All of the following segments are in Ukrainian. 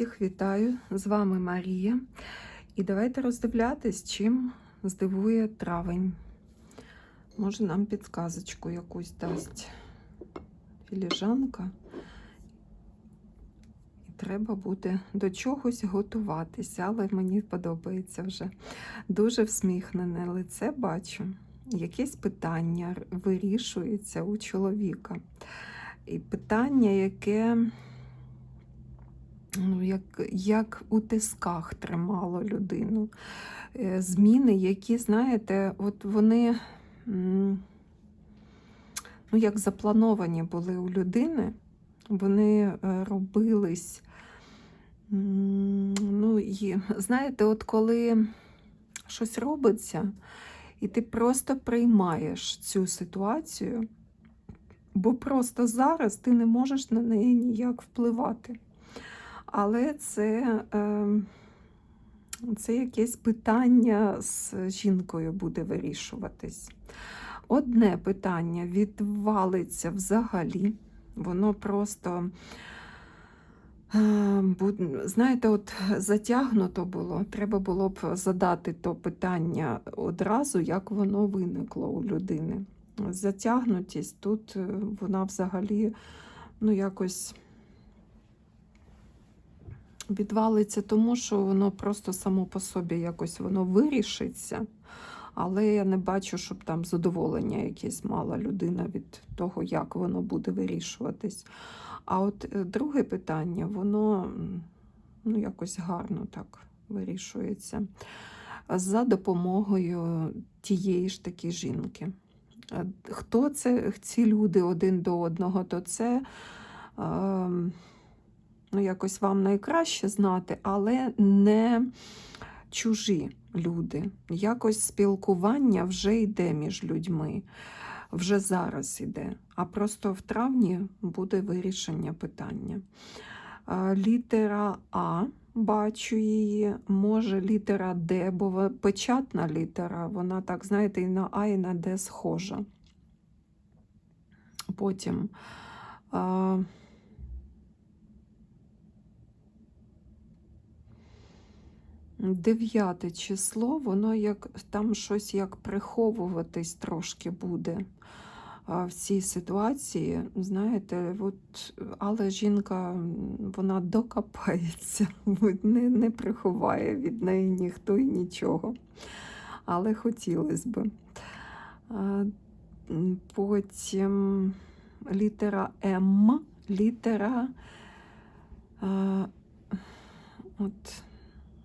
Всіх вітаю! З вами Марія. І давайте роздивлятись, чим здивує травень. Може, нам підказочку якусь дасть філіжанка. І треба буде до чогось готуватися, але мені подобається вже. Дуже всміхнене лице бачу. Якесь питання вирішується у чоловіка. І питання, яке ну, як, як у тисках тримало людину. Е, Зміни, які, знаєте, от вони ну, як заплановані були у людини, вони е, робились. Ну, і, знаєте, от коли щось робиться, і ти просто приймаєш цю ситуацію, бо просто зараз ти не можеш на неї ніяк впливати. Але це, е, це якесь питання з жінкою буде вирішуватись. Одне питання відвалиться взагалі, воно просто, е, знаєте, от затягнуто було. Треба було б задати то питання одразу, як воно виникло у людини. Затягнутість тут е, вона взагалі ну, якось відвалиться тому, що воно просто само по собі якось воно вирішиться. Але я не бачу, щоб там задоволення якесь мала людина від того, як воно буде вирішуватись. А от е, друге питання, воно ну, якось гарно так вирішується за допомогою тієї ж таки жінки. Е, Хто це ці люди один до одного, то це. ем, ну, якось вам найкраще знати, але не чужі люди. Якось спілкування вже йде між людьми, вже зараз йде. А просто в травні буде вирішення питання. Літера А. Бачу її, може літера Д, бо печатна літера, вона так, знаєте, і на А, і на Д схожа. Потім. 9 число, воно як там щось як приховуватись трошки буде в цій ситуації. Знаєте, от, але жінка вона докопається, не, не приховає від неї ніхто і нічого. Але хотілося б Потім літера М, літера. От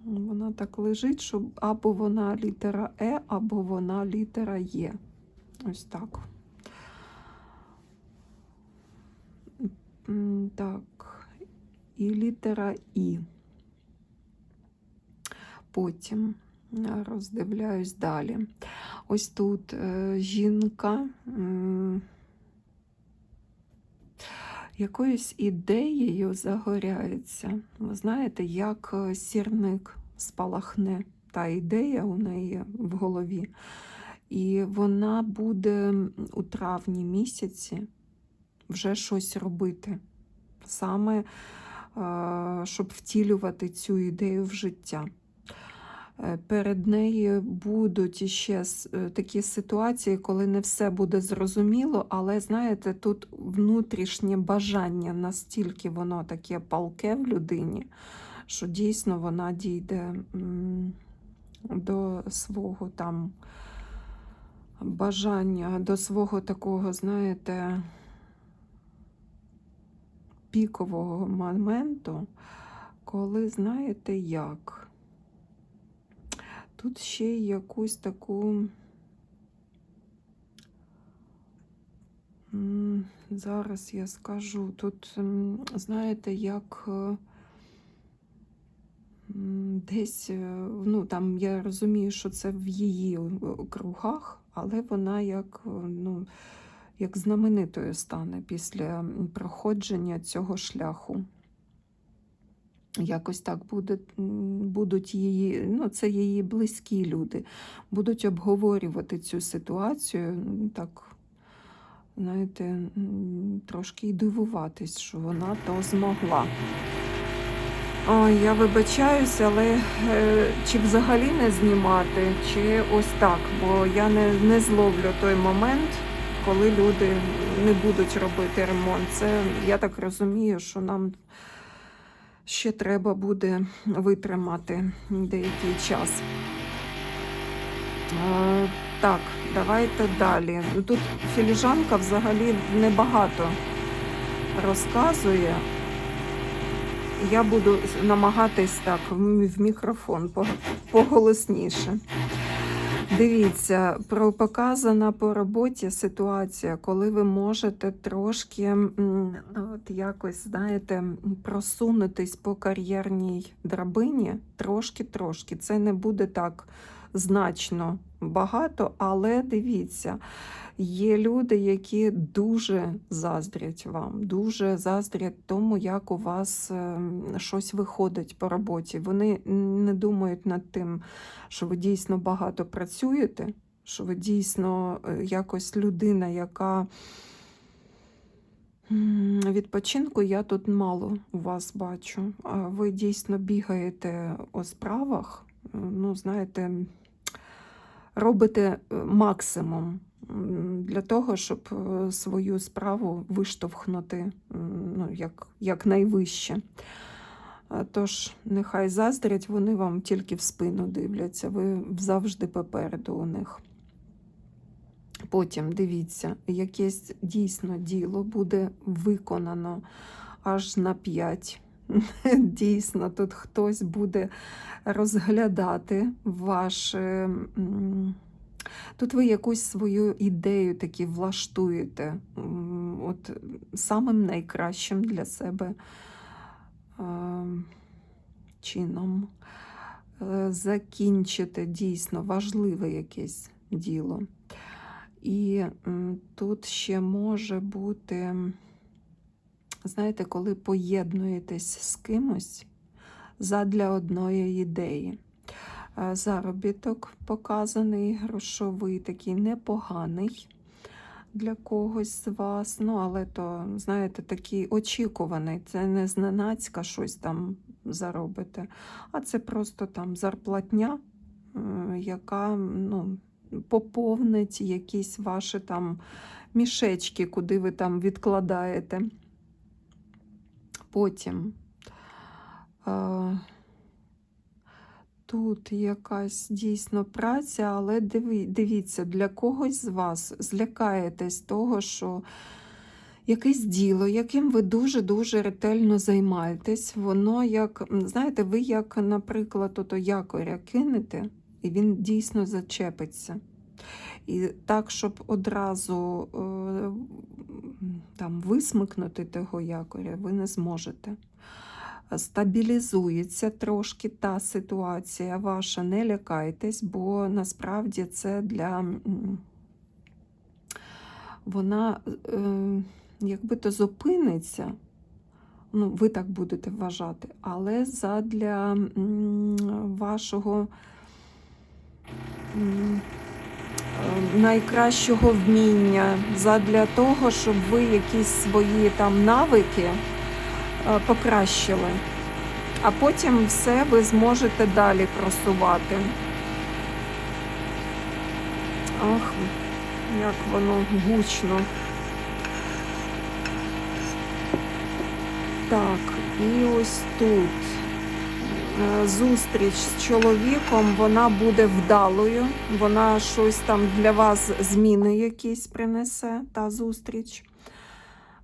вона так лежить, що або вона літера Е, або вона літера Є. Ось так. Так. І літера І. Потім роздивляюсь далі. Ось тут е, жінка. Якоюсь ідеєю загоряється. Ви знаєте, як е, сірник спалахне та ідея у неї в голові. І вона буде у травні місяці вже щось робити. Саме е, щоб втілювати цю ідею в життя. Е, Перед нею будуть іще е, такі ситуації, коли не все буде зрозуміло, але знаєте, тут внутрішнє бажання настільки воно таке палке в людині, що дійсно вона дійде до свого там бажання, до свого такого, знаєте, пікового моменту, коли знаєте як. Тут ще й якусь таку. Зараз я скажу. Тут, знаєте, як е, десь, е, ну там я розумію, що це в її е, кругах, але вона як, ну, як знаменитою стане після проходження цього шляху. Якось так буде, будуть її, ну це її близькі люди, будуть обговорювати цю ситуацію, так, знаєте, трошки й дивуватись, що вона то змогла. Ой, я вибачаюсь, але е, чи взагалі не знімати, чи ось так, бо я не, не зловлю той момент, коли люди не будуть робити ремонт. Це я так розумію, що нам ще треба буде витримати деякий час. Е, так, давайте далі. Ну, Тут філіжанка взагалі небагато розказує. Я буду намагатись так в мікрофон по- поголосніше. Дивіться, про показана по роботі ситуація, коли ви можете трошки ну, от якось, знаєте, просунутись по кар'єрній драбині трошки-трошки. Це не буде так значно багато, але дивіться, є люди, які дуже заздрять вам, дуже заздрять тому, як у вас ем, щось виходить по роботі. Вони не думають над тим, що ви дійсно багато працюєте, що ви дійсно е, якось людина, яка. Відпочинку я тут мало у вас бачу. Ви дійсно бігаєте у справах, е, ну, знаєте, робите максимум для того, щоб е, свою справу виштовхнути ну, як, як найвище. Е, Тож, нехай заздрять, вони вам тільки в спину дивляться, ви завжди попереду у них. Потім дивіться, якесь дійсно діло буде виконано аж на 5. Дійсно, тут хтось буде розглядати ваше. Тут ви якусь свою ідею таки влаштуєте, от самим найкращим для себе е, чином. Е, Закінчите дійсно важливе якесь діло. І тут ще може бути, знаєте, коли поєднуєтесь з кимось задля одної ідеї. Е, Заробіток показаний, грошовий, такий непоганий для когось з вас. Ну, але то, знаєте, такий очікуваний. Це не зненацька щось там заробите, а це просто там зарплатня, е, яка, ну, поповнить якісь ваші там мішечки, куди ви там відкладаєте. Потім е, тут якась дійсно праця, але диві, дивіться, для когось з вас злякаєтесь того, що якесь діло, яким ви дуже-дуже ретельно займаєтесь, воно як, знаєте, ви як, наприклад, ото якоря кинете, і він дійсно зачепиться. І так, щоб одразу е, там висмикнути того якоря, ви не зможете. Стабілізується трошки та ситуація ваша, не лякайтесь, бо насправді це для вона е, якби то зупиниться. Ну, ви так будете вважати, але задля вашого м, е, найкращого вміння, задля того, щоб ви якісь свої там навики е, покращили. А потім все ви зможете далі просувати. Ах, як воно гучно. Так, і ось тут зустріч з чоловіком, вона буде вдалою. Вона щось там для вас зміни якісь принесе, та зустріч.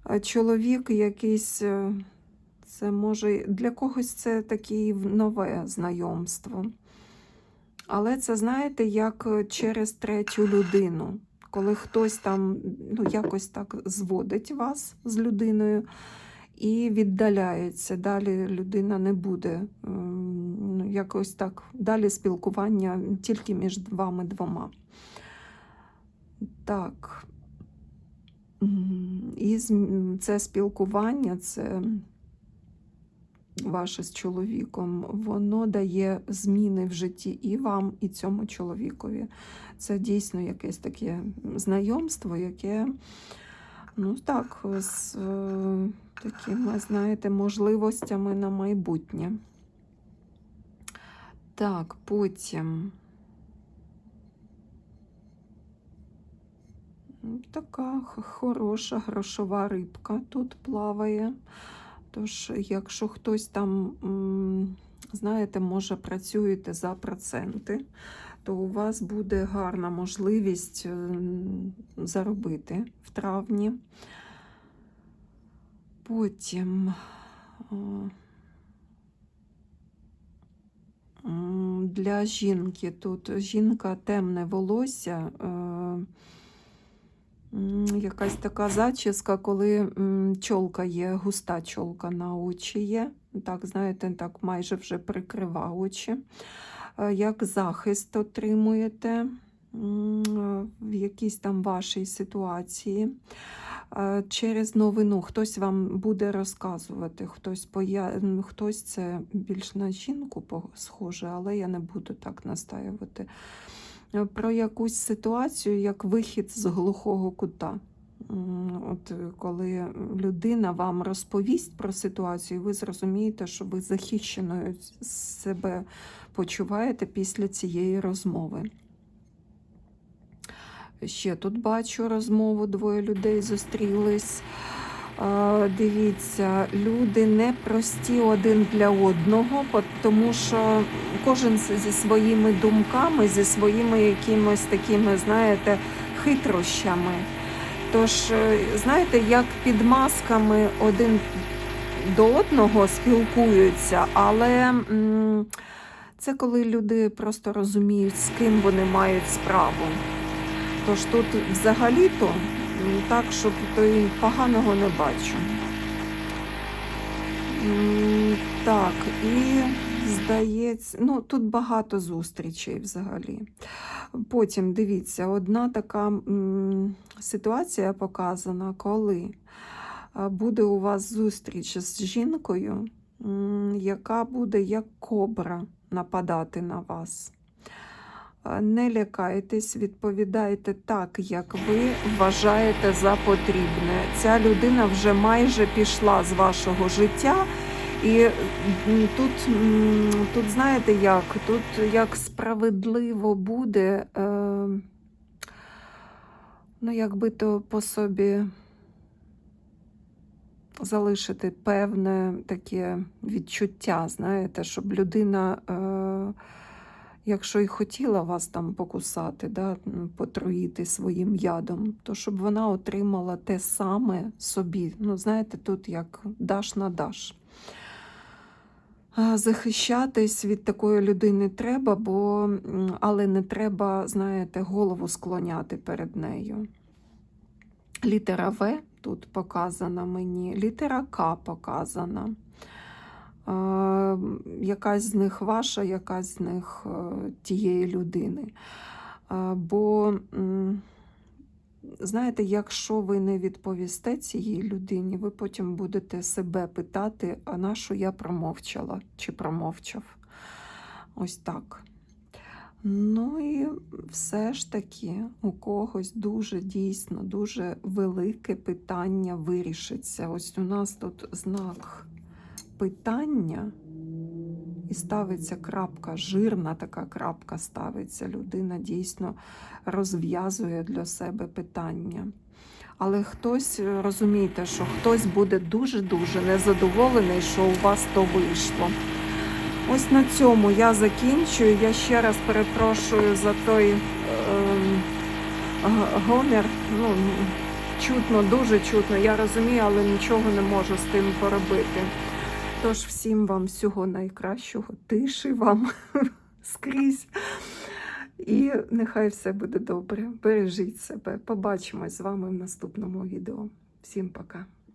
Е, Чоловік якийсь, е, це може для когось це таке нове знайомство. Але це, знаєте, як е, через третю людину. Коли хтось там ну, якось так зводить вас з людиною і віддаляється. Далі людина не буде ем, ну, якось так. Далі спілкування тільки між вами двома. Так. І це спілкування, це ваше з чоловіком, воно дає зміни в житті і вам, і цьому чоловікові. Це дійсно якесь таке знайомство, яке Ну так, з е, такими, знаєте, можливостями на майбутнє. Так, потім. Така хороша грошова рибка тут плаває. Тож, якщо хтось там, знаєте, може працюєте за проценти, то у вас буде гарна можливість заробити в травні. Потім для жінки тут жінка темне волосся. е, Якась така зачіска, коли чолка є, густа чолка на очі є. Так, знаєте, так майже вже прикрива очі. Е, Як захист отримуєте е, в якійсь там вашій ситуації. Через новину хтось вам буде розказувати, хтось поя... хтось це більш на жінку схоже, але я не буду так настаювати. Е, Про якусь ситуацію як вихід з глухого кута. От е, коли людина вам розповість про ситуацію, ви зрозумієте, що ви захищеною себе почуваєте після цієї розмови. Ще тут бачу розмову, двоє людей зустрілись. Дивіться, люди не прості один для одного, тому що кожен зі своїми думками, зі своїми якимось такими, знаєте, хитрощами. Тож, е, знаєте, як під масками один до одного спілкуються, але це коли люди просто розуміють, з ким вони мають справу. Тож тут взагалі-то так, щоб то поганого не бачу. Так, і здається, ну тут багато зустрічей взагалі. Потім дивіться, одна така ситуація показана, коли буде у вас зустріч з жінкою, яка буде як кобра нападати на вас. Не лякайтесь, відповідайте так, як ви вважаєте за потрібне. Ця людина вже майже пішла з вашого життя. І тут, тут знаєте як, тут як справедливо буде, е, ну, якби то по собі залишити певне таке відчуття, знаєте, щоб людина, е, якщо і хотіла вас там покусати, да, потруїти своїм ядом, то щоб вона отримала те саме собі. Ну, знаєте, тут як даш на даш. Захищатись від такої людини треба, бо, але не треба, знаєте, голову склоняти перед нею. Літера В тут показана мені, літера К показана. Якась з них ваша, якась з них е, тієї людини. Бо, знаєте, якщо ви не відповісте цій людині, ви потім будете себе питати, а на що я промовчала чи промовчав. Ось так. Ну і все ж таки у когось дуже дійсно дуже велике питання вирішиться. Ось у нас тут знак питання, і ставиться крапка, жирна така крапка ставиться. Людина дійсно розв'язує для себе питання. Але хтось, е, розумієте, що хтось буде дуже-дуже незадоволений, що у вас то вийшло. Ось на цьому я закінчую. Я ще раз перепрошую за той г- гомір. Ну, чутно, дуже чутно. Я розумію, але нічого не можу з тим поробити. Тож всім вам всього найкращого, тиші вам скрізь. І нехай все буде добре. Бережіть себе. Побачимось з вами в наступному відео. Всім пока.